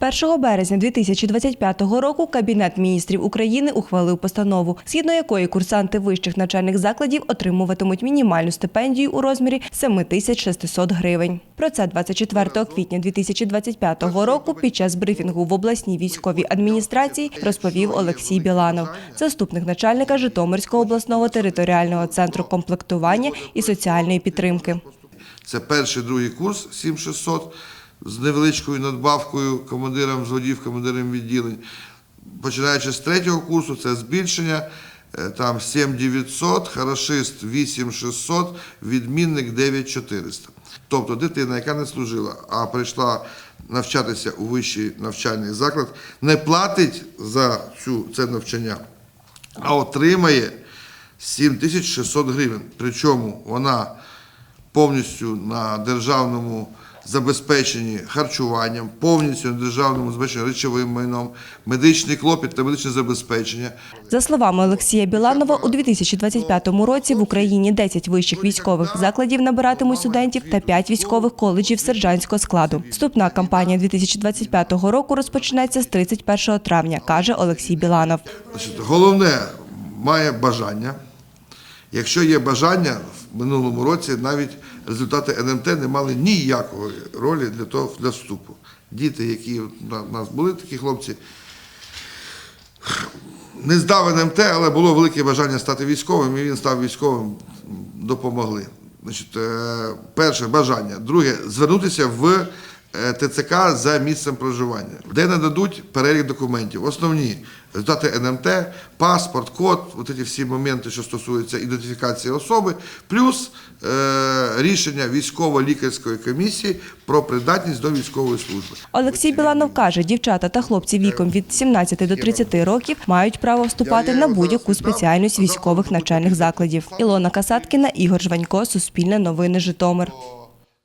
З 1 березня 2025 року Кабінет міністрів України ухвалив постанову, згідно якої курсанти вищих навчальних закладів отримуватимуть мінімальну стипендію у розмірі 7600 гривень. Про це 24 квітня 2025 року під час брифінгу в обласній військовій адміністрації розповів Олексій Біланов, заступник начальника Житомирського обласного територіального центру комплектування і соціальної підтримки. Це перший, другий курс 7600 з невеличкою надбавкою командирам взводів, командирам відділень. Починаючи з третього курсу, це збільшення. е, Там 7900, хорошист 8600, відмінник 9400. Тобто дитина, яка не служила, а прийшла навчатися у вищий навчальний заклад, не платить за цю, це навчання, а отримає 7600 гривень. Причому вона повністю на державному забезпеченні харчуванням, повністю державному забезпеченні речовим майном, медичний клопіт та медичне забезпечення. За словами Олексія Біланова, у 2025 році в Україні 10 вищих військових закладів набиратимуть студентів та 5 військових коледжів сержантського складу. Вступна кампанія 2025 року розпочнеться з 31 травня, каже Олексій Біланов. Головне має бажання. Якщо є бажання, в минулому році навіть результати НМТ не мали ніякої ролі для того для вступу. Діти, які у нас були такі хлопці, не здав НМТ, але було велике бажання стати військовим, і він став військовим, допомогли. Значить, е, перше бажання. Друге звернутися в ТЦК за місцем проживання, де нададуть перелік документів. Основні результати НМТ, паспорт, код, от ці всі моменти, що стосуються ідентифікації особи, плюс е, рішення військово-лікарської комісії про придатність до військової служби. Олексій Біланов каже, дівчата та хлопці віком від 17 до 30 років мають право вступати на будь-яку спеціальність військових навчальних закладів. Ілона Касаткіна, Ігор Жванько, Суспільне новини Житомир.